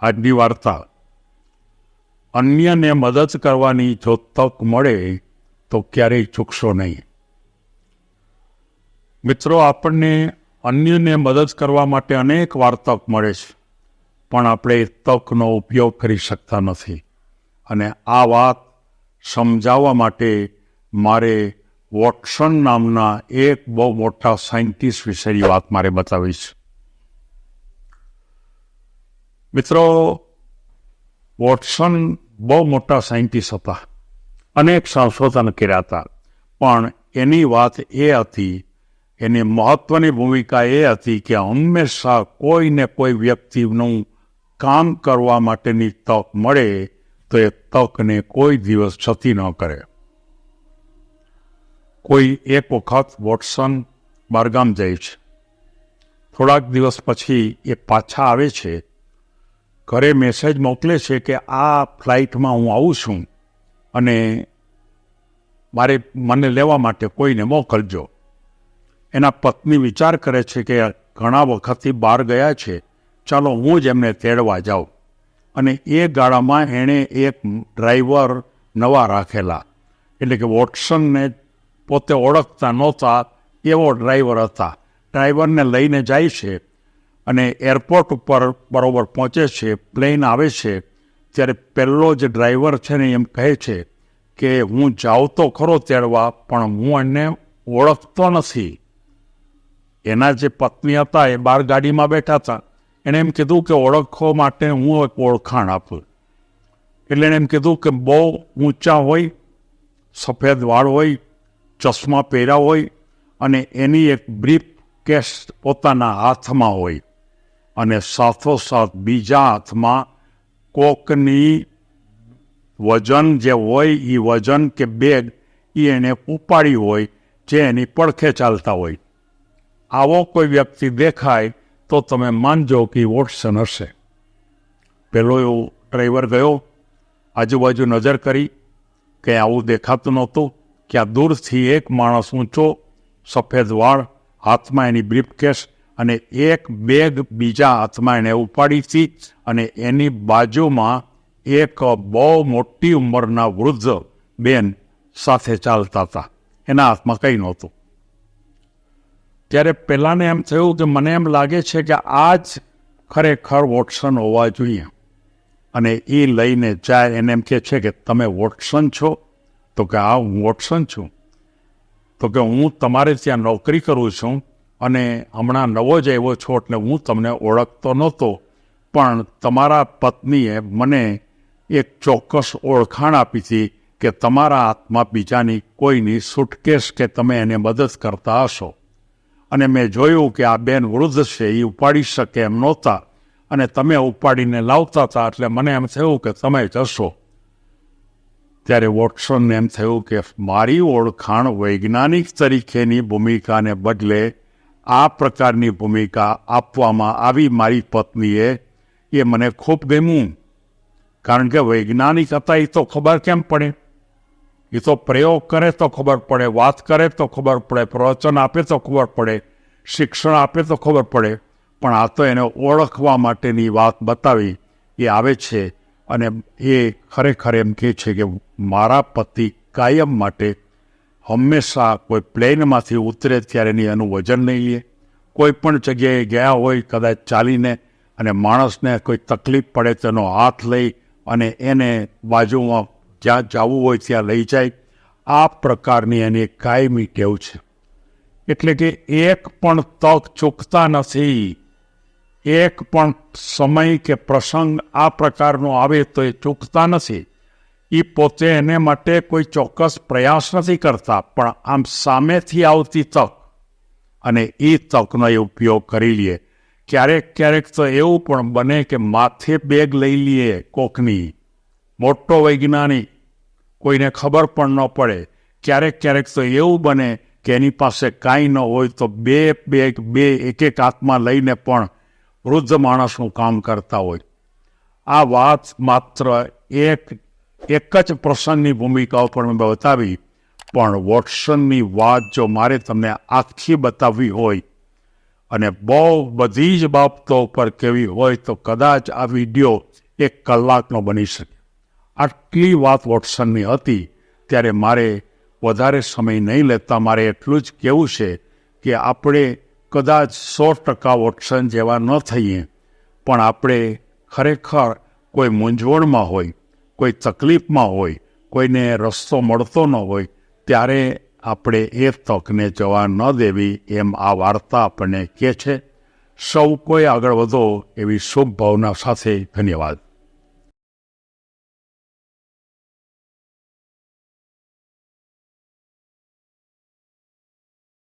આજની વાર્તા. અન્યને મદદ કરવાની જો તક મળે, તો ક્યારેય ચૂકશો નહીં. મિત્રો, આપણને અન્યને મદદ કરવા માટે અનેક વાર તક મળે છે, પણ આપણે તકનો ઉપયોગ કરી શકતા નથી. અને આ વાત સમજાવવા માટે મારે વોટસન નામના એક બહુ મોટા સાયન્ટિસ્ટ વિશેની વાત મારે બતાવી છે મિત્રો, વોટસન બહુ મોટા સાયન્ટિસ્ટ હતા. અનેક સંશોધન કર્યા હતા. પણ એની વાત એ હતી, એની મહત્વની ભૂમિકા એ હતી કે હંમેશા કોઈને કોઈ વ્યક્તિનું કામ કરવા માટેની તક મળે, તો એ તકને કોઈ દિવસ જતી ન કરે. કોઈ એક વખત વોટસન બારગામ જાય છે. થોડાક દિવસ પછી એ પાછા આવે છે. ઘરે મેસેજ મોકલે છે કે આ ફ્લાઇટમાં હું આવું છું અને મારે મને લેવા માટે કોઈને મોકલજો. એના પત્ની વિચાર કરે છે કે ઘણા વખતથી બહાર ગયા છે. ચાલો હું જ એમને તેડવા જાઉં. અને એ ગાળામાં એણે એક ડ્રાઈવર નવા રાખેલા. એટલે કે વોટસનને પોતે ઓળખતા નહોતા એવો ડ્રાઈવર હતા. ડ્રાઈવરને લઈને જાય છે. અને એરપોર્ટ ઉપર બરોબર પહોંચે છે પ્લેન આવે છે, ત્યારે પહેલો જે ડ્રાઈવર છે ને એમ કહે છે કે, હું જાઉં તો ખરો તેડવા, પણ હું એને ઓળખતો નથી. એના જે પત્ની હતા, એ બાર ગાડીમાં બેઠા હતા. એણે એમ કીધું કે ઓળખવા માટે હું એક ઓળખાણ આપું. એટલે એણે એમ કીધું કે, બહુ ઊંચા હોય, સફેદ વાળ હોય, ચશ્મા પહેર્યા હોય, અને એની એક બ્રીફ કેસ પોતાના હાથમાં હોય. અને સાથોસાથ બીજા હાથમાં કોકની વજન જે હોય એ વજન કે બેગ એ એને ઉપાડી હોય, જે એની પડખે ચાલતા હોય. આવો કોઈ વ્યક્તિ દેખાય તો તમે માનજો કે વોટસન હશે. પેલો એવો ડ્રાઈવર ગયો, આજુબાજુ નજર કરી કે આવું દેખાતું નહોતું, કે આ દૂરથી એક માણસ ઊંચો, સફેદ વાળ, હાથમાં એની બ્રીફકેસ અને એક બેગ બીજા હાથમાં એણે ઉપાડી હતી અને એની બાજુમાં એક બહુ મોટી ઉંમરના વૃદ્ધ બેન સાથે ચાલતા હતા. એના હાથમાં કંઈ નહોતું. ત્યારે પહેલાંને એમ થયું કે મને એમ લાગે છે કે આ જ ખરેખર વોટસન હોવા જોઈએ. અને એ લઈને જાય એને એમ કહે છે કે તમે વોટસન છો? તો કે હા, હું વોટસન છું. તો કે હું તમારે ત્યાં નોકરી કરું છું. અને હમણાં નવો જ આવ્યો છો એટલે હું તમને ઓળખતો નહોતો, પણ તમારા પત્નીએ મને એક ચોક્કસ ઓળખાણ આપી હતી કે તમારા હાથમાં બીજાની કોઈની સુટકેસ કે તમે એને મદદ કરતા હશો. અને મેં જોયું કે આ બેન વૃદ્ધ છે એ ઉપાડી શકે એમ નહોતા. અને તમે ઉપાડીને લાવતા હતા, એટલે મને એમ થયું કે તમે જશો. ત્યારે વોટસનને એમ થયું કે મારી ઓળખાણ વૈજ્ઞાનિક તરીકેની ભૂમિકાને બદલે આ પ્રકારની ભૂમિકા આપવામાં આવી મારી પત્નીએ, એ મને ખૂબ ગમ્યું. કારણ કે વૈજ્ઞાનિક હતા, એ તો ખબર કેમ પડે? એ તો પ્રયોગ કરે તો ખબર પડે, વાત કરે તો ખબર પડે, પ્રવચન આપે તો ખબર પડે, શિક્ષણ આપે તો ખબર પડે. પણ આ તો એને ઓળખવા માટેની વાત બતાવી, એ આવે છે. અને એ ખરેખર એમ કહે છે કે મારા પતિ કાયમ માટે હંમેશા કોઈ પ્લેનમાંથી ઉતરે ત્યારે એની એનું વજન નહીં લે. કોઈ પણ જગ્યાએ ગયા હોય, કદાચ ચાલીને અને માણસને કોઈ તકલીફ પડે તેનો હાથ લઈ અને એને બાજુમાં જ્યાં જવું હોય ત્યાં લઈ જાય. આ પ્રકારની એની કાયમી ટેવ છે. એટલે કે એક પણ તક ચૂકતા નથી. એક પણ સમય કે પ્રસંગ આ પ્રકારનો આવે તો એ ચૂકતા નથી. એ પોતે એને માટે કોઈ ચોક્કસ પ્રયાસ નથી કરતા, પણ આમ સામેથી આવતી તક અને એ તકનો એ ઉપયોગ કરી લઈએ ક્યારેક ક્યારેક તો એવું પણ બને કે માથે બેગ લઈ લઈએ કોકની. મોટો વૈજ્ઞાનિક, કોઈને ખબર પણ ન પડે. ક્યારેક ક્યારેક તો એવું બને કે એની પાસે કાંઈ ન હોય તો બે બેગ, બે એક એક હાથમાં લઈને પણ વૃદ્ધ માણસનું કામ કરતા હોય. આ વાત માત્ર એક એક જ પ્રસંગની ભૂમિકાઓ પણ મેં બતાવી, પણ વોટસનની વાત જો મારે તમને આખી બતાવવી હોય અને બહુ બધી જ બાબતો ઉપર કેવી હોય તો કદાચ આ વીડિયો એક કલાકનો બની શકે. આટલી વાત વોટસનની હતી, ત્યારે મારે વધારે સમય નહીં લેતા મારે એટલું જ કહેવું છે કે આપણે કદાચ સો ટકા વોટસન જેવા ન થઈએ, પણ આપણે ખરેખર કોઈ મૂંઝવણમાં હોય. કોઈ તકલીફમાં હોય, કોઈને રસ્તો મળતો ન હોય, ત્યારે આપણે એ તકને જવા ન દેવી એમ આ વાર્તા આપણને કહે છે. સૌ કોઈ આગળ વધો એવી શુભ ભાવના સાથે ધન્યવાદ.